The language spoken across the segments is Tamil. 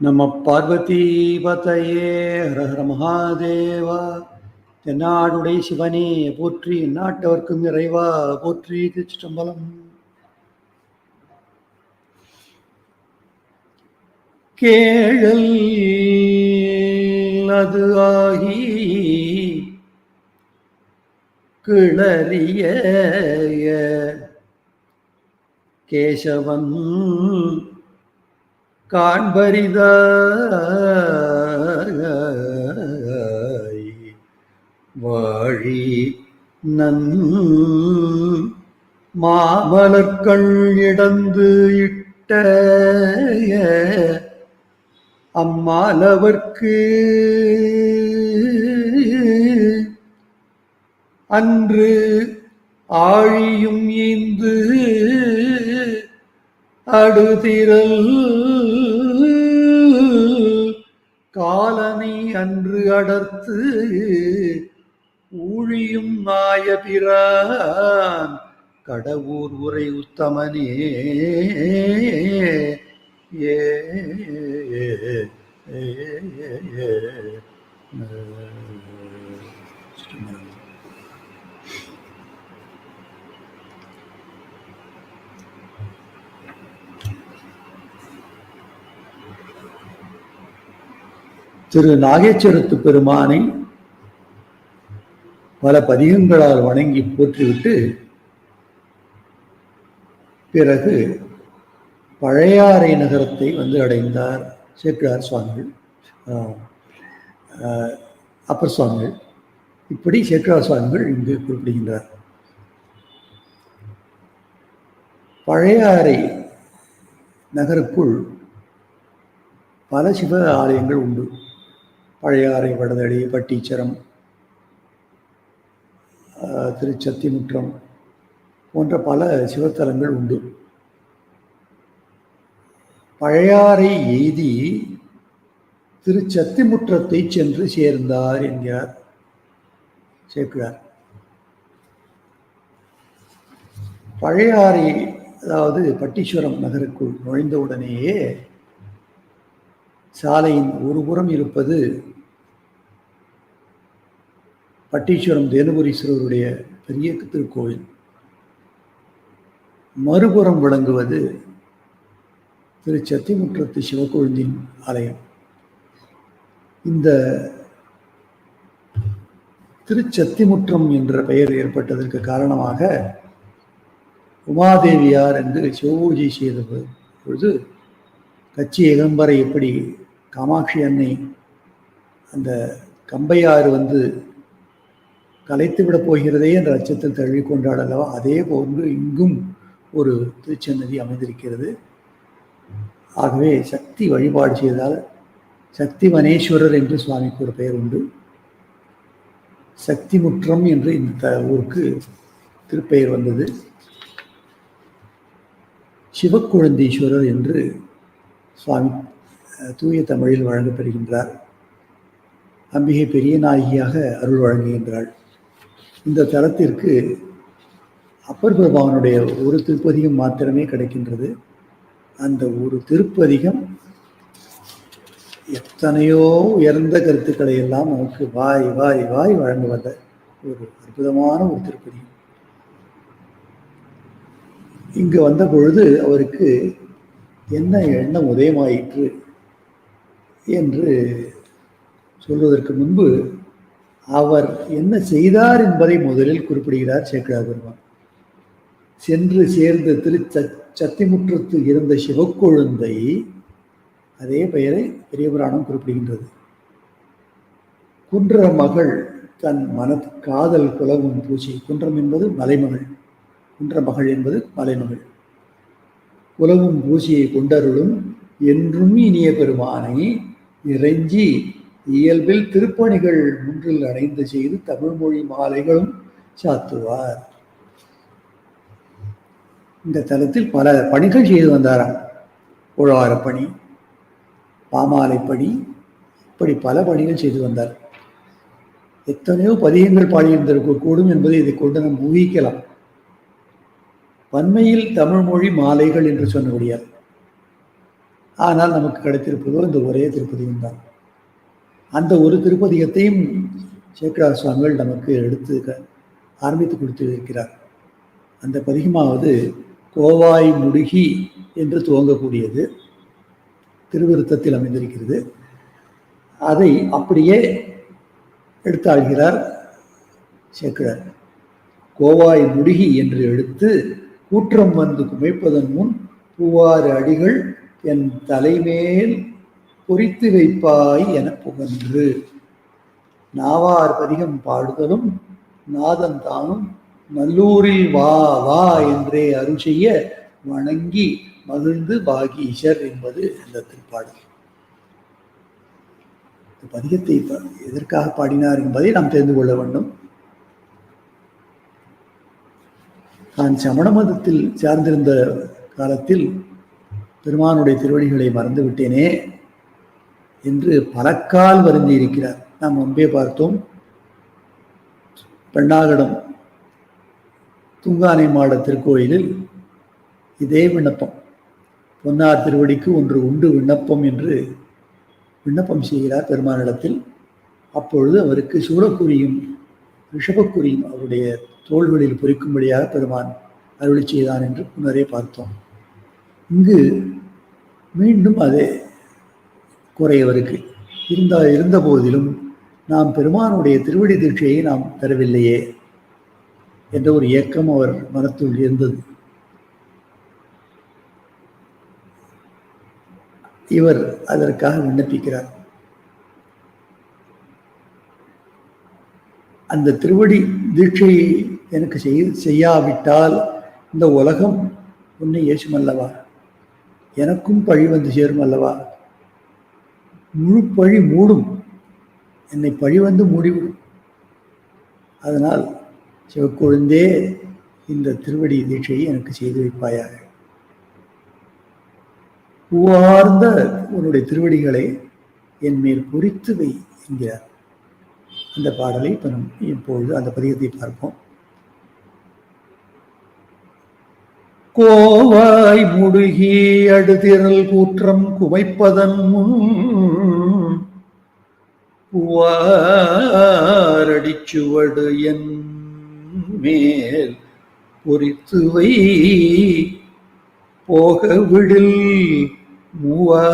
நம பார்வதிபதையே ஹரஹர மகாதேவா தென்னாடுடை சிவனே போற்றி நாட்டவர்க்கும் இறைவா போற்றி திருச்சிற்றம்பலம். கேழல் அது ஆகி கிளறிய கேசவன் காண்பரிதாய் வாழி நன் மாமலர்கள் இடந்து இட்ட அம்மாலவர்க்கு அன்று ஆழியும் ஈந்து அடுதிரல் காலனை அன்று அடர்த்து ஊழியும் நாயபிரான் கடவுர் உரை உத்தமனே. ஏ ஏ, ஏ, ஏ, ஏ. திரு நாகேஸ்வரத்து பெருமானை பல பதிகங்களால் வணங்கி போற்றிவிட்டு பிறகு பழையாறை நகரத்தை வந்து அடைந்தார் சேக்கிரார் சுவாமிகள். அப்பர் சுவாமிகள். இப்படி சேக்கிரார் சுவாமிகள் இங்கு குறிப்பிடுகின்றார். பழையாறை நகருக்குள் பல சிவ ஆலயங்கள் உண்டு. பழையாறை வடதடி பட்டீச்சரம் திருச்சத்திமுற்றம் போன்ற பல சிவத்தலங்கள் உண்டு. பழையாறை எய்தி திருச்சத்திமுற்றத்தை சென்று சேர்ந்தார் என்கிறார் சேர்க்கிறார். பழையாறை அதாவது பட்டீஸ்வரம் நகருக்குள் நுழைந்தவுடனேயே சாலையின் ஒரு புறம் இருப்பது பட்டீஸ்வரம் தேனுபுரீஸ்வரருடைய பெரிய திருக்கோவில். மறுபுறம் விளங்குவது திரு சத்திமுற்றத்து சிவகொழுந்தின் ஆலயம். இந்த திருச்சத்திமுற்றம் என்ற பெயர் ஏற்பட்டதற்கு காரணமாக உமாதேவியார் என்று சிவபூஜை செய்த பொழுது கச்சி ஏகம்பரை எப்படி காமாட்சி அன்னை அந்த கம்பையாறு வந்து கலைத்து விட போகிறதே என்ற அச்சத்தில் தழுவி கொண்டாடலவா? அதே போன்று இங்கும் ஒரு திருச்சன்னதி அமைந்திருக்கிறது. ஆகவே சக்தி வழிபாடு செய்தால் சக்தி வனேஸ்வரர் என்று சுவாமிக்கு ஒரு பெயர் உண்டு. சக்தி முற்றம் என்று இந்த த- ஊருக்கு திருப்பெயர் வந்தது. சிவக்குழந்தீஸ்வரர் என்று சுவாமி தூய தமிழில் வழங்கப்பெறுகின்றார் அம்பிகை பெரிய நாயகியாக அருள் வழங்குகின்றாள். இந்த தலத்திற்கு அப்பர் பிரபாவனுடைய ஒரு திருப்பதிகம் மாத்திரமே கிடைக்கின்றது. அந்த ஒரு திருப்பதிகம் எத்தனையோ உயர்ந்த கருத்துக்களை எல்லாம் நமக்கு வாய் வாய் வாய் வழங்குவத ஒரு அற்புதமான ஒரு திருப்பதிகம். இங்கு வந்த பொழுது அவருக்கு என்ன எண்ணம் உதயமாயிற்று என்று சொல்வதற்கு முன்பு அவர் என்ன செய்தார் என்பதை முதலில் குறிப்பிடுகிறார் சேக்கடா பெருமான் சென்று சேர்ந்த திரு சத்திமுற்றத்து இருந்த சிவக்கொழுந்தை அதே பெயரை பெரிய புராணம் குறிப்பிடுகின்றது. குன்ற மகள் தன் மன காதல் குலவும் பூச்சி குன்றம் என்பது மலைமகள் குன்ற மகள் என்பது மலைமகள். குலவும் பூசியை கொண்டருளும் என்றும் இனிய பெருமானை இறைஞ்சி இயல்பில் திருப்பணிகள் முன்றில் அடைந்து செய்து தமிழ்மொழி மாலைகளும் சாத்துவார். இந்த தலத்தில் பல பணிகள் செய்து வந்தாராம். உழவாரப் பணி பாமாலை பணி இப்படி பல பணிகள் செய்து வந்தார். எத்தனையோ பதிகங்கள் பாடியிருந்திருக்க கூடும் என்பதை இதை கொண்டு நாம் ஊகிக்கலாம். பன்மையில் தமிழ் மொழி மாலைகள் என்று சொன்னபடியால். ஆனால் நமக்கு கிடைத்திருப்பதோ இந்த ஒரே திருப்பதியும் தான். அந்த ஒரு திருப்பதியத்தையும் சேக்கரா சுவாமிகள் நமக்கு எடுத்து க- ஆரம்பித்து கொடுத்து இருக்கிறார் அந்த பதிகமாவது கோவாய் முடுகி என்று துவங்கக்கூடியது. திருவிருத்தத்தில் அமைந்திருக்கிறது. அதை அப்படியே எடுத்தாள்கிறார் சேக்கரர் கோவாய் முடுகி என்று எடுத்து கூற்றம் வந்து குமைப்பதன் முன் பூவாறு அடிகள் என் தலைமேல் பொறித்து வைப்பாய் என புகன்று. நாவார் பதிகம் பாடுதலும் நாதன் தானும் நல்லூரில் வா வா என்றே அருள் செய்ய வணங்கி மகிழ்ந்து பாகீஷர் என்பது இந்த திருப்பாடல். பதிகத்தை எதற்காக பாடினார் என்பதை நாம் தெரிந்து கொள்ள வேண்டும். நான் சமண மதத்தில் சார்ந்திருந்த காலத்தில் பெருமானுடைய திருவடிகளை மறந்துவிட்டேனே என்று பலக்கால் வருந்தி இருக்கிறார். நாம் முன்பே பார்த்தோம். பெண்ணாகடம் துங்கானை மாட திருக்கோயிலில் இதே விண்ணப்பம். பொன்னார் திருவடிக்கு ஒன்று உண்டு விண்ணப்பம் என்று விண்ணப்பம் செய்கிறார் பெருமானிடத்தில். அப்பொழுது அவருக்கு சூழக்குரியும் ரிஷபக்குறியும் அவருடைய தோள்களில் பொறிக்கும்படியாக பெருமான் அருளி செய்தான் என்று முன்னரே பார்த்தோம். இங்கு மீண்டும் அதே குறையவருக்கு இருந்த இருந்த போதிலும் நாம் பெருமானுடைய திருவடி தீட்சையை நாம் தரவில்லையே என்ற ஒரு ஏக்கம் அவர் மனத்துள் இருந்தது. இவர் அதற்காக விண்ணப்பிக்கிறார். அந்த திருவடி தீட்சையை எனக்கு செய் செய்யாவிட்டால் இந்த உலகம் உன்னை ஏசுமல்லவா எனக்கும் பழி வந்து சேரும் அல்லவா? முழு பழி மூடும். என்னை பழி வந்து மூடிவிடும். அதனால் சிவக்கொழுந்தே இந்த திருவடி தீட்சையை எனக்கு செய்து வைப்பாயாக. பூவார்ந்த உன்னுடைய திருவடிகளை என் மேல் பொறித்து வை என்கிறார். அந்த பாடலை இப்போ நம் இப்பொழுது அந்த பதிகத்தை பார்ப்போம். கோவாய் முடுகி அடுதிரல் கூற்றம் குவைப்பதன் முன் புவாரடிச்சுவடு என் மேல் பொறித்துவை போக விடில் மூவா.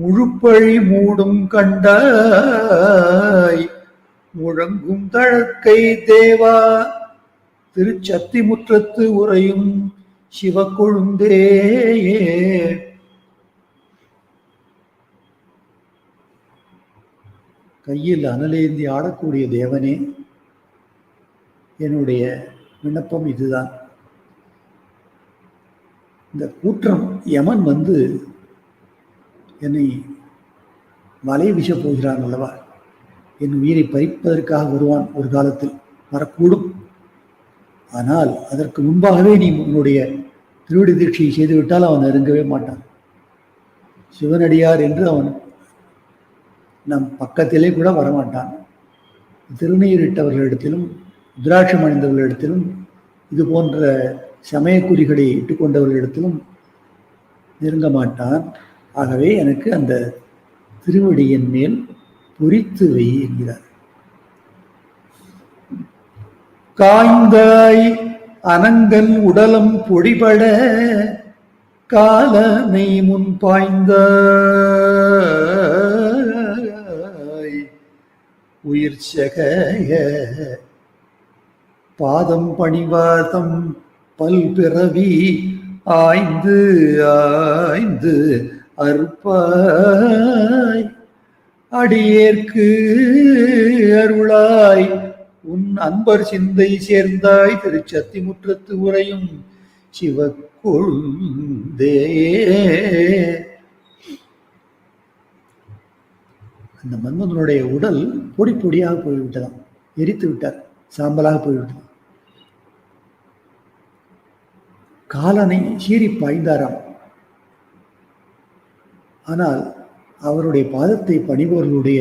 முழுப்பழி மூடும் கண்டாய். முழங்கும் தழக்கை தேவா. திருச்சத்திமுற்றத்து உறையும் சிவக்கொழுந்தேயே கையில் அனலேந்தி ஆடக்கூடிய தேவனே என்னுடைய விண்ணப்பம் இதுதான். இந்த கூற்றம் யமன் வந்து என்னை வலை வீசப் போகிறான் அல்லவா? என் உயிரை பறிப்பதற்காக வருவான் ஒரு காலத்தில் வரக்கூடும். ஆனால் அதற்கு முன்பாகவே நீ உன்னுடைய திருவிடி தீட்சையை செய்துவிட்டால் அவன் நெருங்கவே மாட்டான். சிவனடியார் என்று அவன் நம் பக்கத்திலே கூட வரமாட்டான். திருநீரிட்டவர்களிடத்திலும் துராட்சம் அணிந்தவர்களிடத்திலும் இது போன்ற சமயக்குறிகளை இட்டுக்கொண்டவர்களிடத்திலும் நெருங்க மாட்டான். ஆகவே எனக்கு அந்த திருவடியின் மேல் பொறித்து வை என்கிறார். காய்ந்தாய் அனங்கன் உடலம் பொடிபட காலனை முன் பாய்ந்தாய். உயிர் செகைய பாதம் பணிவாதம் பல்பிறவி ஆய்ந்து ஆய்ந்து அற்பாய் அடியேற்கு அருளாய் உன் அன்பர் சிந்தை சேர்ந்தாய் திருச்சத்தி முற்றத்து உரையும் சிவக்கொழுந்தே. அந்த மன்மதனுடைய உடல் பொடி பொடியாக போய்விட்டதாம். எரித்து விட்டார். சாம்பலாக போய்விட்டது. காலனை சீறி பாய்ந்தாராம். ஆனால் அவருடைய பாதத்தை பணிபவர்களுடைய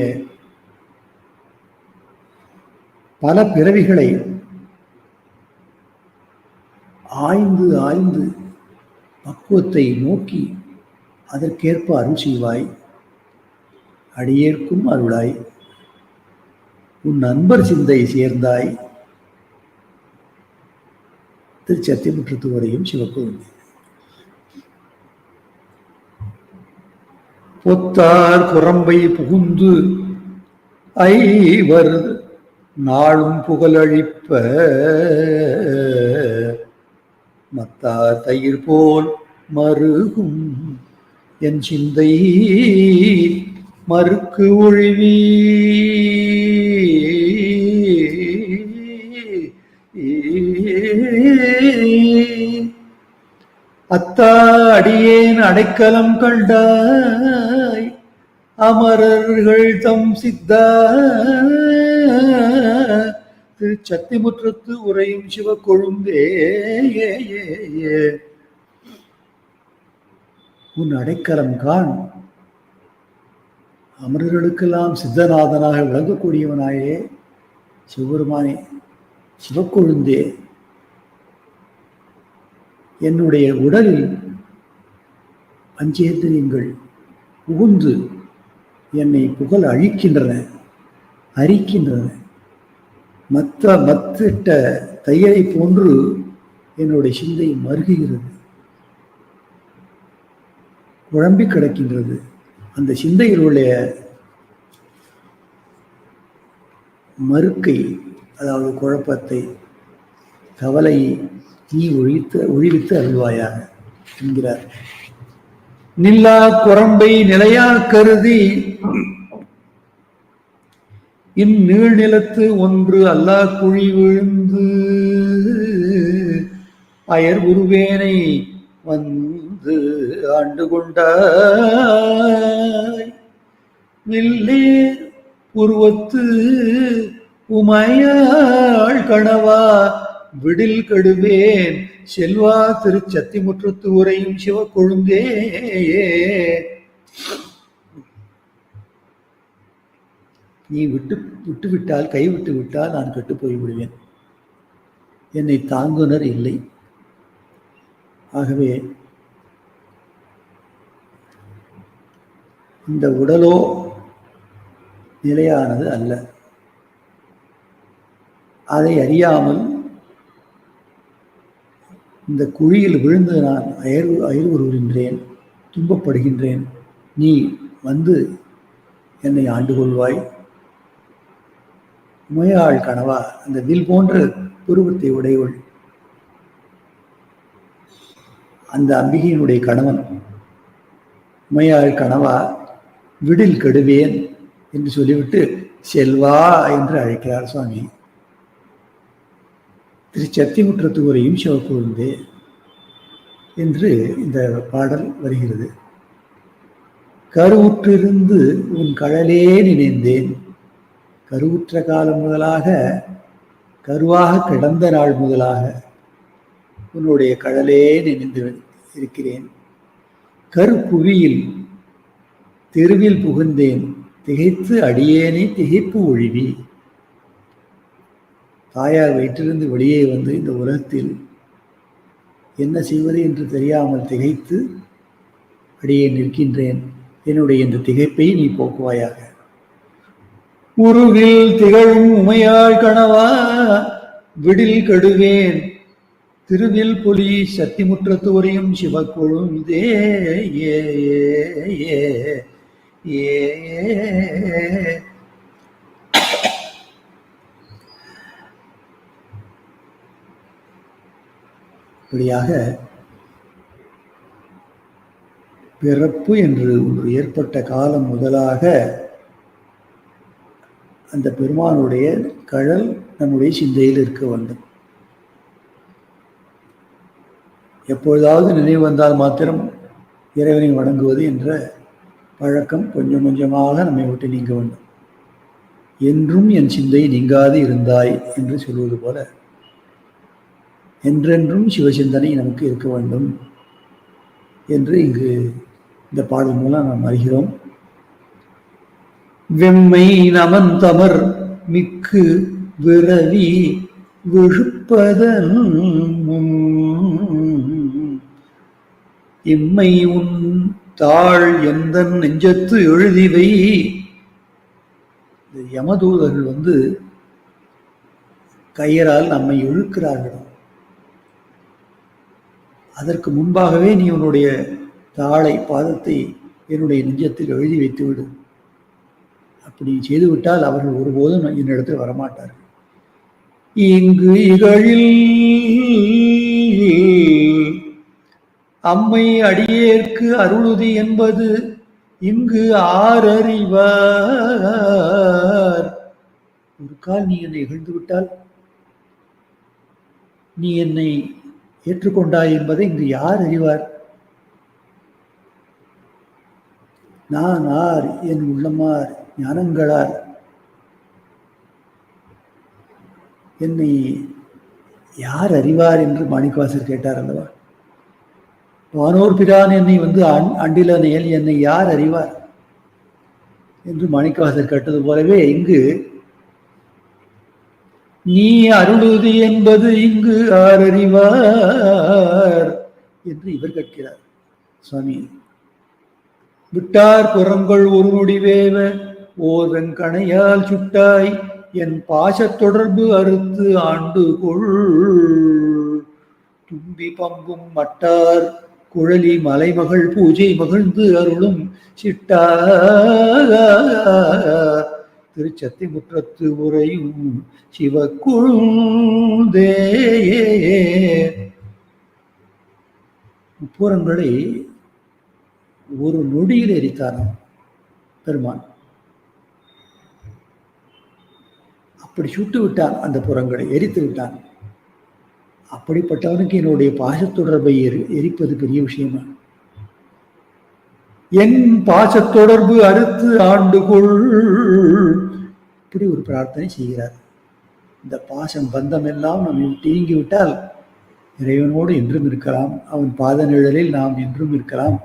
பல பிறவிகளை ஆய்ந்து ஆய்ந்து பக்குவத்தை நோக்கி அதற்கேற்ப அருள் செய்வாய். அடியேற்கும் அருளாய். உன் நண்பர் சிந்தை சேர்ந்தாய். திருச்சத்தியமுற்றத்து வரையும் சிவக்கோவில் பொத்தார் குரம்பை புகுந்து ஐவர் நாளும் புகழழிப்ப மத்தார் தயிர் போல் மருகும் என் சிந்தை மறுக்கு ஒழிவி. அத்தா அடியேன் அடைக்கலம் கண்டாய் அமரர்கள் தம் சித்தாய் திரு சத்திமுற்றத்து உரையும் சிவக்கொழுந்தே. உன் அடைக்கலம் காண். அமரர்களுக்கெல்லாம் சித்தநாதனாக விளங்கக்கூடியவனாயே சிவபெருமானே சிவக்கொழுந்தே. என்னுடைய உடலில் பஞ்சேந்திரியங்கள் புகுந்து என்னை புகழ் அழிக்கின்றன அரிக்கின்றன. மத்த மத்திட்ட தையலை போன்று என்னுடைய சிந்தை மருகுகிறது. குழம்பி கிடக்கின்றது. அந்த சிந்தையில் உள்ள மறுக்கை அதாவது குழப்பத்தை கவலையை நீ ஒழித்து ஒழிவித்து அருள்வாயாக என்கிறார். நில்லா குரம்பை நிலையா கருதி இந்நீள் நிலத்து ஒன்று அல்லா குழி விழுந்து அயர் உருவேனை வந்து ஆண்டு கொண்டாய். வில்லே உருவத்து உமையாள் கணவா விடில் கடுவேன் செல்வா திருச்சத்திமுற்றத்து உரையும் சிவ கொழுந்தே நீ விட்டு விட்டுவிட்டால் கைவிட்டு விட்டால் நான் கெட்டு போய்விடுவேன். என்னை தாங்குனர் இல்லை. ஆகவே இந்த உடலோ நிலையானது அல்ல. அதை அறியாமல் இந்த குழியில் விழுந்து நான் அயர் உருகின்றேன் துன்பப்படுகின்றேன். நீ வந்து என்னை ஆண்டு கொள்வாய் முயாள் கனவா? அந்த வில் போன்ற புருவத்தை உடையவள். அந்த அம்பிகையினுடைய கணவன் முயாள் கனவா விடில் கெடுவேன் என்று சொல்லிவிட்டு செல்வா என்று அழைக்கிறார் சுவாமி. திரு சத்திமுற்றத்து உரையும் சிவக்கொழுந்தே என்று இந்த பாடல் வருகிறது. கருவுற்றிருந்து உன் கழலே நினைந்தேன் கருவுற்ற காலம் முதலாக கருவாக கிடந்த நாள் முதலாக உன்னுடைய கடலே நினைந்து இருக்கிறேன். கருப்புவியில் தெருவில் புகுந்தேன் திகைத்து அடியேனே திகைப்பு ஒழிவி. தாயார் வயிற்றிலிருந்து வெளியே வந்து இந்த உலகத்தில் என்ன செய்வது என்று தெரியாமல் திகைத்து அடியே நிற்கின்றேன். என்னுடைய இந்த திகைப்பை நீ போக்குவாயாக. உருவில் திகழும் உமையாள் கணவா விடில் கடுவேன். திருவில் புலி சத்திமுற்றத்து உரையும் சிவக்கொழுந்தே ஏ ஏ ஏ. இப்படியாக பிறப்பு என்று ஒன்று ஏற்பட்ட காலம் முதலாக அந்த பெருமானுடைய கழல் நம்முடைய சிந்தையில் இருக்க வேண்டும். எப்பொழுதாவது நினைவு வந்தால் மாத்திரம் இறைவனை வணங்குவது என்ற பழக்கம் கொஞ்சம் கொஞ்சமாக நம்மை விட்டு நீங்க வேண்டும். என்றும் என் சிந்தை நீங்காது இருந்தாய் என்று சொல்வது போல என்றென்றும் சிவசிந்தனை நமக்கு இருக்க வேண்டும் என்று இங்கு இந்த பாடல் மூலம் நாம் அறிகிறோம். வெம்மை நமந்தமர் மிக்கு விரவி விழுப்பதன் எம்மை உன் தாள் எந்த நெஞ்சத்து எழுதிவை? யமதூதர்கள் வந்து கயிறால் நம்மை இழுக்கிறார்கள்? அதற்கு முன்பாகவே நீ உன்னுடைய தாளை பாதத்தை என்னுடைய நெஞ்சத்தில் எழுதி வைத்துவிடு. அப்படி செய்துவிட்டால் அவர்கள் ஒருபோதும் என்னிடத்தில் வரமாட்டார்கள். இங்கு இகழில் அம்மை அடியேற்கு அருளுதி என்பது இங்கு ஆரறிவார் ஒரு கால் நீ என்னை இகழ்ந்து விட்டால் நீ என்னை ஏற்றுக்கொண்டாய் என்பதை இங்கு யார் அறிவார்? நான் ஆர் என் உள்ளமார். ஞானங்களார் என்னை யார் அறிவார் என்று மாணிக்கவாசர் கேட்டார் அல்லவா? வானோர் பிரான் என்னை வந்து அண் நெயல் என்னை யார் அறிவார்? என்று மாணிக்கவாசர் கேட்டது போலவே இங்கு நீ அருளுது என்பது இங்கு ஆரறிவார் என்று இவர் கேட்கிறார். சுவாமி விட்டார் புறங்கள் ஒரு முடிவேவ ஓதன் கணையால் சுட்டாய் என் பாசத் தொடர்பு அறுத்து ஆண்டு கொள் தும்பி பம்பும் மட்டார் குழலி மலைமகள் பூஜை மகிழ்ந்து அருளும் சிட்டா திருச்சத்தி முற்றத்து உரையும் சிவக்குழுந்தே. முப்புறங்களை ஒரு நொடியில் எரித்தாராம் பெருமான். அப்படி சுட்டு விட்டான் அந்த புறங்களை எரித்து விட்டான். அப்படிப்பட்டவனுக்கு என்னுடைய பாசத்தொடர்பை எரி எரிப்பது பெரிய விஷயமா? என் பாசத்தொடர்பு அறுத்து ஆண்டுகொள். இப்படி ஒரு பிரார்த்தனை செய்கிறார். இந்த பாசம் பந்தம் எல்லாம் நம்ம தீங்கி விட்டால் இறைவனோடு என்றும் இருக்கலாம் அவன் பாத நிழலில் நாம் என்றும் இருக்கலாம்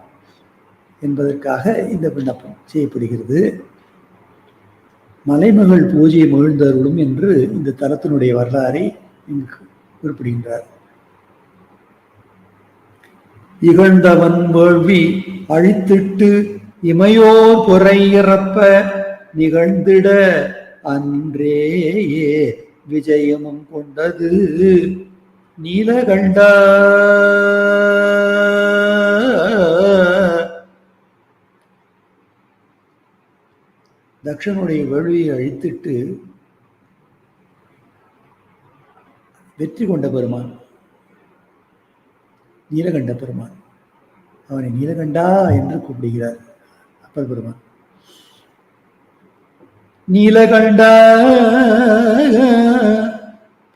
என்பதற்காக இந்த விண்ணப்பம் செய்யப்படுகிறது. மலைமகள் பூஜையை மகிழ்ந்தருளும் என்று இந்த தலத்தினுடைய வரலாறை இங்கு குறிப்பிடுகின்றார். இகழ்ந்தவன் வேள்வி அழித்திட்டு இமையோர் பொறை இறப்ப நிகழ்ந்திட அன்றேயே விஜயமும் கொண்டது நீலகண்டா தக்ஷனுடைய வேள்வியை அழித்திட்டு வெற்றி கொண்ட பெருமான் நீலகண்ட பெருமான். அவனை நீலகண்டா என்று கூப்பிடுகிறார் அப்பர் பெருமான். நீலகண்டா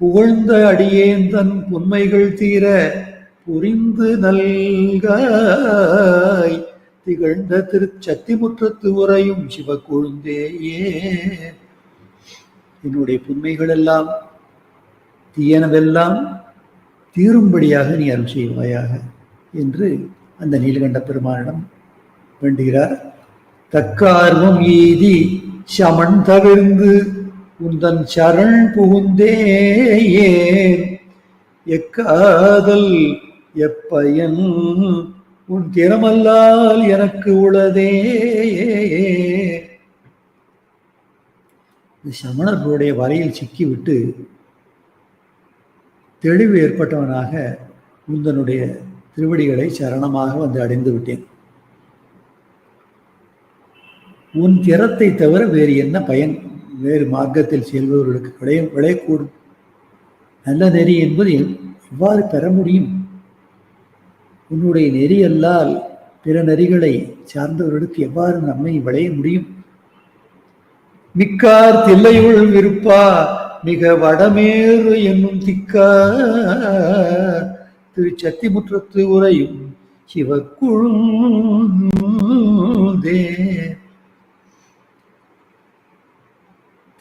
புகழ்ந்த அடியேந்தன் புன்மைகள் தீர புரிந்து நல்காய் திகழ்ந்த திருச்சத்திமுற்றத்து உரையும் சிவக்கொழுந்தேயே என்னுடைய புன்மைகள் எல்லாம் தீயனவெல்லாம் தீரும்படியாக நீ அருள் செய்வாயாக என்று அந்த நீலகண்ட பெருமானிடம் வேண்டுகிறார். தக்கார்வம் ஈதி சமன் தவிர்ந்து உந்தன் சரண் புகுந்தேயே. எக்காதல் எப்பயன் உன் திறமல்லால் எனக்கு உளதே சமணர்களுடைய வரையில் சிக்கிவிட்டு தெளிவு ஏற்பட்டவனாக உந்தனுடைய திருவடிகளை சரணமாக வந்து அடைந்து விட்டேன். உன் திறத்தை தவிர வேறு என்ன பயன்? வேறு மார்க்கத்தில் செல்பவர்களுக்கு விளைய விளையக்கூடும் நல்ல நெறி என்பது எவ்வாறு பெற முடியும்? உன்னுடைய நெறி அல்லால் பிற நெறிகளை சார்ந்தவர்களுக்கு எவ்வாறு நம்மை விளைய முடியும்? மிக்கார் தில்லையுள் விருப்பா மிக வடமேறு என்னும் திக்கா சத்திமுற்றத்து உரையும் சிவக்குழுந்தே.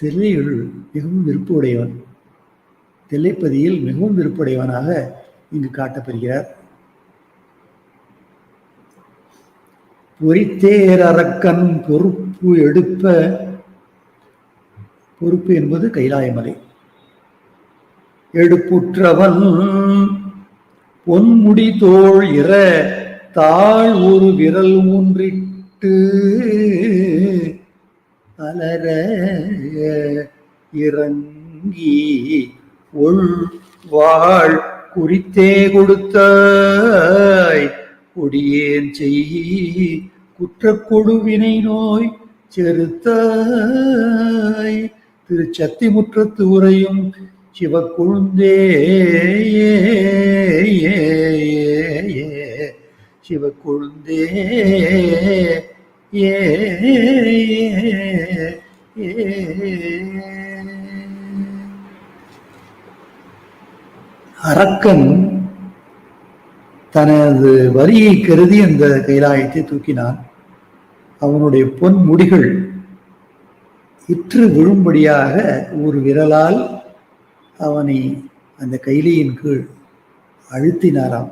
தில்லையுள் மிகவும் விருப்புடையவன் தில்லைப்பதியில் மிகவும் விருப்புடையவனாக இங்கு காட்டப்படுகிறார். பொறித்தேர் அரக்கன் பொறுப்பு எடுப்ப பொறுப்பு என்பது கைலாயமலை. எடுப்புற்றவன் பொன்முடி தோள் இற தாழ் ஒரு விரல் ஊன்றிட்டு அலர இறங்கி ஒள் வாழ் குறித்தே கொடுத்தாய். கொடியேன் செய்யி குற்றக்கொடுவினை நோய் செருத்தாய் திருச்சத்தி முற்றத்து உரையும் சிவக்குழுந்தே சிவக்குழுந்தே ஏ. அரக்கன் தனது வரியை கருதி அந்த கைலாயத்தை தூக்கினான். அவனுடைய பொன் முடிகள் இற்று விழும்படியாக ஒரு விரலால் அவனை அந்த கைலியின் கீழ் அழுத்தினாராம்.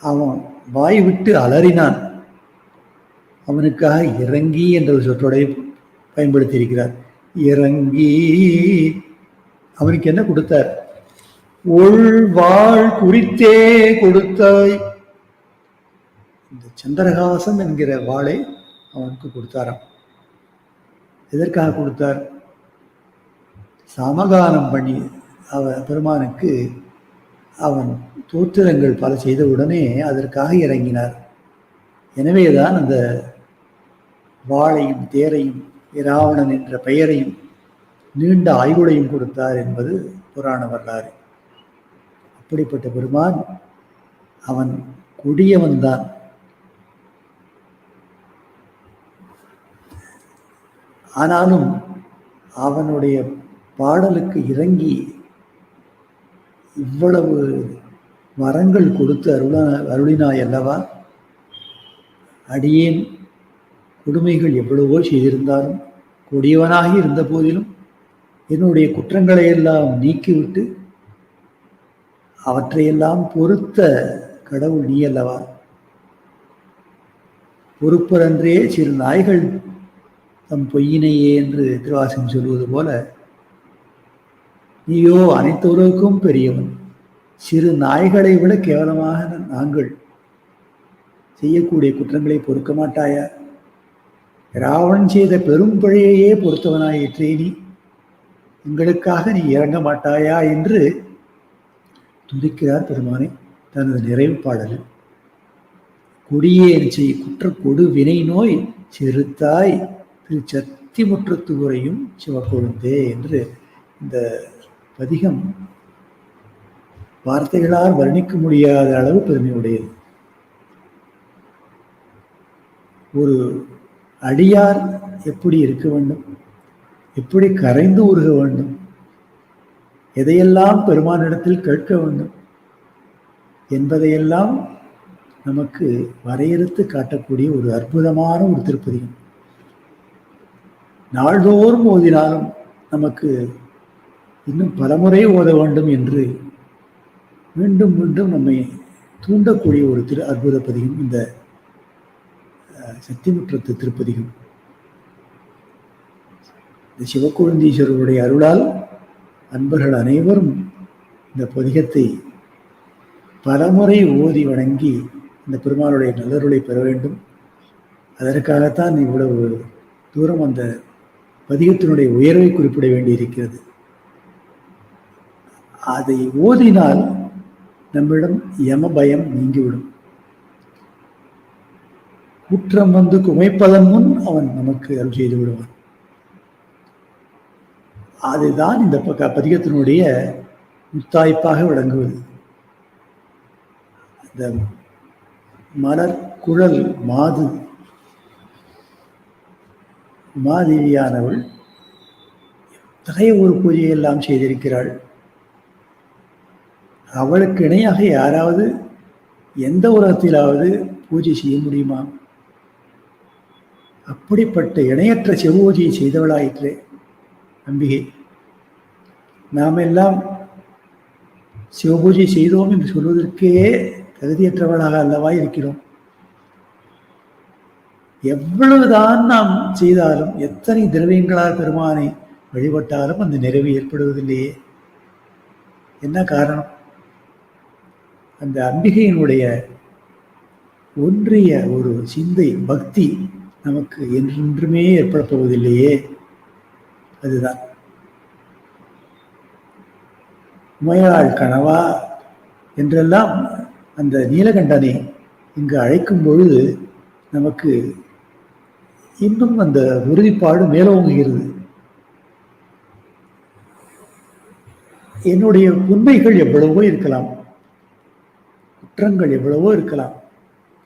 அவன் வாய் விட்டு அலறினான். அவனுக்காக இறங்கி என்ற ஒரு சொற்றொடை பயன்படுத்தியிருக்கிறார். இறங்கி அவனுக்கு என்ன கொடுத்தார்? உள் குறித்தே கொடுத்தாய். இந்த சந்திரகாசம் என்கிற வாளை அவனுக்கு கொடுத்தாராம். எதற்காக கொடுத்தார்? சமகானம் பண்ணி அவ பெருமானுக்கு அவன் தோத்திரங்கள் பல செய்த உடனே அதற்காக இறங்கினார். எனவேதான் அந்த வாளையும் தேரையும் இராவணன் என்ற பெயரையும் நீண்ட ஆய்வுடையும் கொடுத்தார் என்பது புராண வரலாறு. அப்படிப்பட்ட பெருமான் அவன் கொடியவன் தான் ஆனாலும் அவனுடைய பாடலுக்கு இறங்கி இவ்வளவு வரங்கள் கொடுத்து அருள அருளினாய் அல்லவா? அடியேன் கொடுமைகள் எவ்வளவோ செய்திருந்தாலும் கொடியவனாக இருந்த போதிலும் என்னுடைய குற்றங்களை எல்லாம் நீக்கிவிட்டு அவற்றையெல்லாம் பொறுத்த கடவுள் நீ அல்லவா? பொறுப்பரன்றே சிறு நாய்கள் தம் பொய்யினையே என்று திருவாசகம் சொல்வது போல நீயோ அனைத்தோருக்கும் பெரியவன். சிறு நாய்களை விட கேவலமாக நாங்கள் செய்யக்கூடிய குற்றங்களை பொறுக்க மாட்டாயா? ராவணன் செய்த பெரும் பழையையே பொறுத்தவனாயிற்றே நீ எங்களுக்காக நீ இறங்க மாட்டாயா என்று துதிக்கிறார் பெருமானை தனது நிறைவு பாடலில். கொடியேன் செய் குற்ற கொடு வினை நோய் செருத்தாய் திரு சத்தி முற்றத்து உரையும் சிவக்கொழுந்தே என்று இந்த பதிகம் வார்த்தைகளால் வர்ணிக்க முடியாத அளவு பெருமையுடையது. ஒரு அடியார் எப்படி இருக்க வேண்டும்? எப்படி கரைந்து உருக வேண்டும்? எதையெல்லாம் பெருமானிடத்தில் கேட்க வேண்டும் என்பதையெல்லாம் நமக்கு வரையறுத்து காட்டக்கூடிய ஒரு அற்புதமான ஒரு திருப்பதிகம் நாள்தோறும் ஓதினாலும் நமக்கு இன்னும் பலமுறை ஓத வேண்டும் என்று மீண்டும் மீண்டும் நம்மை தூண்டக்கூடிய ஒரு திரு அற்புத பதிகம் இந்த சக்திமுற்றத்து திருப்பதிகம். இந்த சிவக்குழந்தீஸ்வரருடைய அருளால் அன்பர்கள் அனைவரும் இந்த பதிகத்தை பலமுறை ஓதி வணங்கி இந்த பெருமாளுடைய நல்லருளை பெற வேண்டும். அதற்காகத்தான் இவ்வளவு தூரம் அந்த பதிகத்தினுடைய உயர்வை குறிப்பிட வேண்டியிருக்கிறது. அதை ஓதினால் நம்மிடம் யம பயம் நீங்கிவிடும். குற்றம் வந்து குமைப்பதன் முன் அவன் நமக்கு அருள் செய்து விடுவான். அதுதான் இந்த பக்க பதிகத்தினுடைய முத்தாய்ப்பாக விளங்குவது. இந்த மலர் குழல் மாது உமாதேவியானவள் எத்தகைய ஒரு பூஜையெல்லாம் செய்திருக்கிறாள். அவளுக்கு இணையாக யாராவது எந்த உலகத்திலாவது பூஜை செய்ய முடியுமா? அப்படிப்பட்ட இணையற்ற செவ்வூஜையை செய்தவளாயிற்றே. அம்பிகை நாம் எல்லாம் சிவபூஜை செய்தோம் என்று சொல்வதற்கே தகுதியற்றவர்களாக அல்லவா இருக்கிறோம். எவ்வளவுதான் நாம் செய்தாலும் எத்தனை திரவியங்களால் பெருமானை வழிபட்டாலும் அந்த நிறைவு ஏற்படுவதில்லையே. என்ன காரணம்? அந்த அம்பிகையினுடைய ஒன்றிய ஒரு சிந்தை பக்தி நமக்கு என்றென்றுமே ஏற்பட போவதில்லையே. அதுதான். உமையாள் கனவா என்றெல்லாம் அந்த நீலகண்டனை இங்கு அழைக்கும் பொழுது நமக்கு இன்னும் அந்த உறுதிப்பாடு மேலோங்குகிறது. என்னுடைய உண்மைகள் எவ்வளவோ இருக்கலாம். குற்றங்கள் எவ்வளவோ இருக்கலாம்.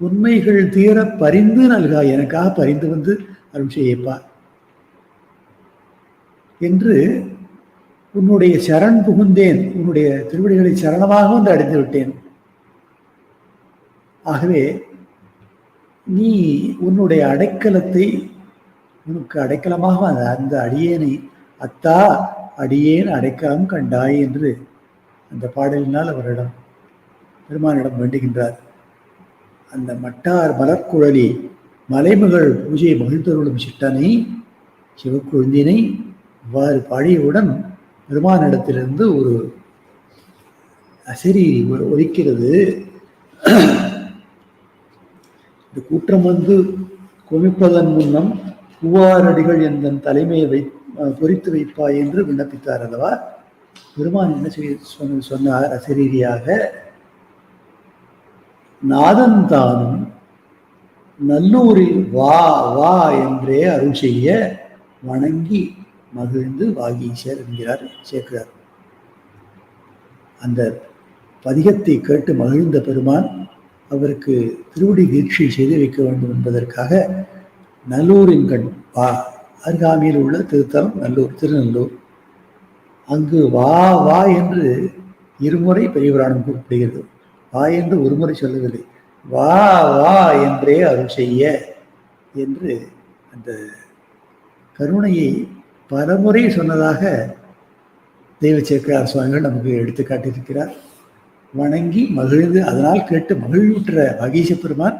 உண்மைகள் தீர பரிந்து நல்கா எனக்காக பரிந்து வந்து அருள் செய்யப்பா. என்று உன்னுடைய சரண் புகுந்தேன். உன்னுடைய திருவடிகளை சரணமாக வந்து அடைந்து விட்டேன் ஆகவே நீ உன்னுடைய அடைக்கலத்தை உனக்கு அடைக்கலமாக அந்த அந்த அடியேனை அத்தா அடியேன் அடைக்கலம் கண்டாய் என்று அந்த பாடலினால் அவரிடம் பெருமானிடம் வேண்டுகின்றார். அந்த மட்டார் மலர்குழலி மலைமகள் பூஜை மகிழ்ந்தருளும் சிட்டனை சிவக்குழுந்தினை இவ்வாறு பாடியவுடன் பெருமானிடத்திலிருந்து ஒரு அசரி ஒலிக்கிறது. இந்த கூற்றம் வந்து குமிப்பதன் முன்னம் பூவாரடிகள் எந்தன் தலைமையை வை பொறித்து வைப்பாய் என்று விண்ணப்பித்தார் அல்லவா? பெருமான் என்ன செய்ய சொன்ன சொன்னார்? அசரீதியாக நாதன் தானும் நல்லூரில் வா வா என்றே அருள் செய்ய வணங்கி மகிழ்ந்து வாகீசர் என்கிறார் சேர்க்கிறார் அந்த பதிகத்தை கேட்டு மகிழ்ந்த பெருமான் அவருக்கு திருவடி தீட்சை செய்து வைக்க வேண்டும் என்பதற்காக நல்லூரின் கண் வா அருகாமையில் உள்ள திருத்தலம் நல்லூர் திருநல்லூர். அங்கு வா வா என்று இருமுறை பெரியவராணம் குறிப்பிடுகிறது. வா என்று ஒருமுறை சொல்லவில்லை. வா வா என்றே அருள் செய்ய என்று அந்த கருணையை பலமுறை சொன்னதாக தெய்வ சேக்கிரார் சுவாமிகள் நமக்கு எடுத்து காட்டியிருக்கிறார் வணங்கி மகிழ்ந்து அதனால் கேட்டு மகிழ்வுற்ற மகேஷ பெருமான்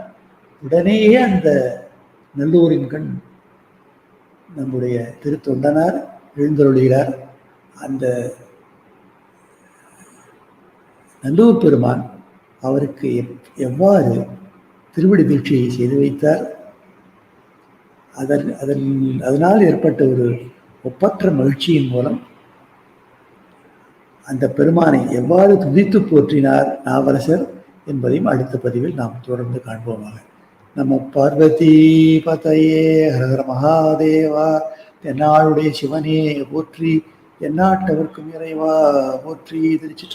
உடனேயே அந்த நல்லூரின் கண் நம்முடைய திருத்தொண்டனார் எழுந்தருளுகிறார். அந்த நல்லூர் பெருமான் அவருக்கு எவ்வாறு திருவடி தீட்சையை செய்து வைத்தார்? அதன் அதன் அதனால் ஏற்பட்ட ஒரு ஒப்பற்ற மகிழ்ச்சியின் மூலம் அந்த பெருமானை எவ்வாறு துதித்து போற்றினார் நாவரசர் என்பதையும் அடுத்த பதிவில் நாம் தொடர்ந்து காண்போமாக. நம்ம பார்வதி பதையே ஹரஹர மகாதேவா தென்னாளுடைய சிவனே போற்றி எந்நாட்டவர்க்கும் இறைவா போற்றி திருச்சி